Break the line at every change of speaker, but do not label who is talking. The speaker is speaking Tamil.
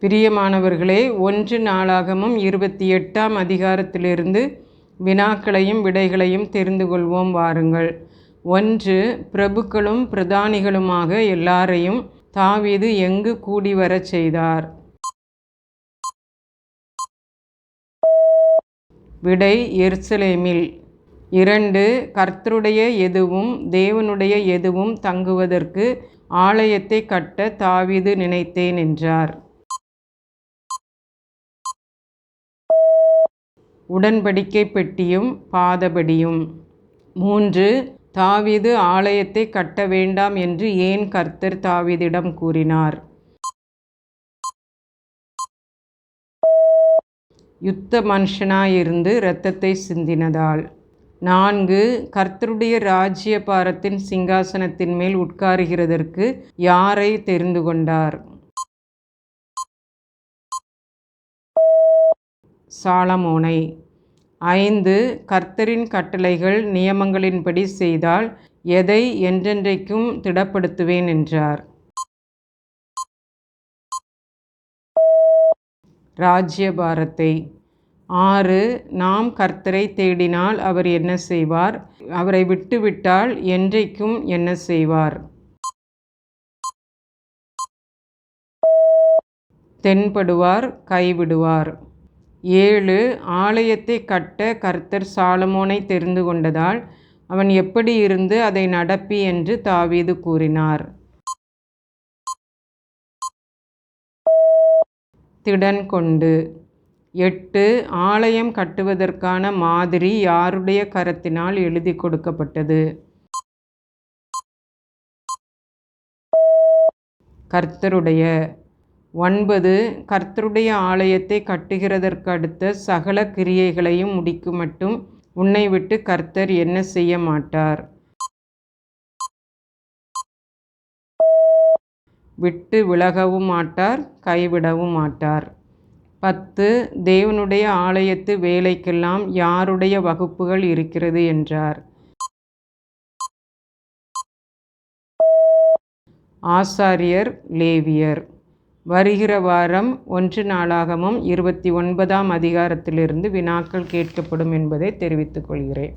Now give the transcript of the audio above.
பிரியமானவர்களே ஒன்று நாளாகமும் இருபத்தி எட்டாம் அதிகாரத்திலிருந்து வினாக்களையும் விடைகளையும் தெரிந்து கொள்வோம் வாருங்கள். ஒன்று பிரபுக்களும் பிரதானிகளுமாக எல்லாரையும் தாவீது எங்கு கூடி வரச் செய்தார்? விடை எருசலேமில். இரண்டு கர்த்தருடைய எதுவும் தேவனுடைய எதுவும் தங்குவதற்கு ஆலயத்தை கட்ட தாவீது நினைத்தேன் என்றார். உடன்படிக்கை பெட்டியும் பாதபடியும். மூன்று தாவீது ஆலயத்தை கட்ட வேண்டாம் என்று ஏன் கர்த்தர் தாவீதிடம் கூறினார்? யுத்த மனுஷனாயிருந்து இரத்தத்தை சிந்தினதால். நான்கு கர்த்தருடைய ராஜ்ய பாரத்தின் சிங்காசனத்தின் மேல் உட்காருகிறதற்கு யாரை தெரிந்து கொண்டார்? சாலமோனை. ஐந்து கர்த்தரின் கட்டளைகள் நியமங்களின்படி செய்தால் எதை என்றென்றைக்கும் திடப்படுத்துவேன் என்றார். ராஜ்யபாரத்தை. ஆறு நாம் கர்த்தரை தேடினால் அவர் என்ன செய்வார்? அவரை விட்டுவிட்டால் என்றைக்கும் என்ன செய்வார்? தென்படுவார் கைவிடுவார். ஏழு ஆலயத்தை கட்ட கர்த்தர் சாலமோனை தெரிந்து கொண்டதால் அவன் எப்படி இருந்து அதை நடப்பி என்று தாவீது கூறினார். திடன் கொண்டு. எட்டு ஆலயம் கட்டுவதற்கான மாதிரி யாருடைய கரத்தினால் எழுதி கொடுக்கப்பட்டது? கர்த்தருடைய. ஒன்பது கர்த்தருடைய ஆலயத்தை கட்டுகிறதற்கு அடுத்த சகல கிரியைகளையும் முடிக்கும் மட்டும் உன்னை விட்டு கர்த்தர் என்ன செய்ய மாட்டார்? விட்டு விலகவும் மாட்டார் கைவிடவும் மாட்டார். பத்து தேவனுடைய ஆலயத்து வேலைக்கெல்லாம் யாருடைய வகுப்புகள் இருக்கிறது என்றார்? ஆசாரியர் லேவியர். வருகிற வாரம் ஒன்று நாளாகமும் இருபத்தி ஒன்பதாம் அதிகாரத்திலிருந்து வினாக்கள் கேட்கப்படும் என்பதை தெரிவித்துக் கொள்கிறேன்.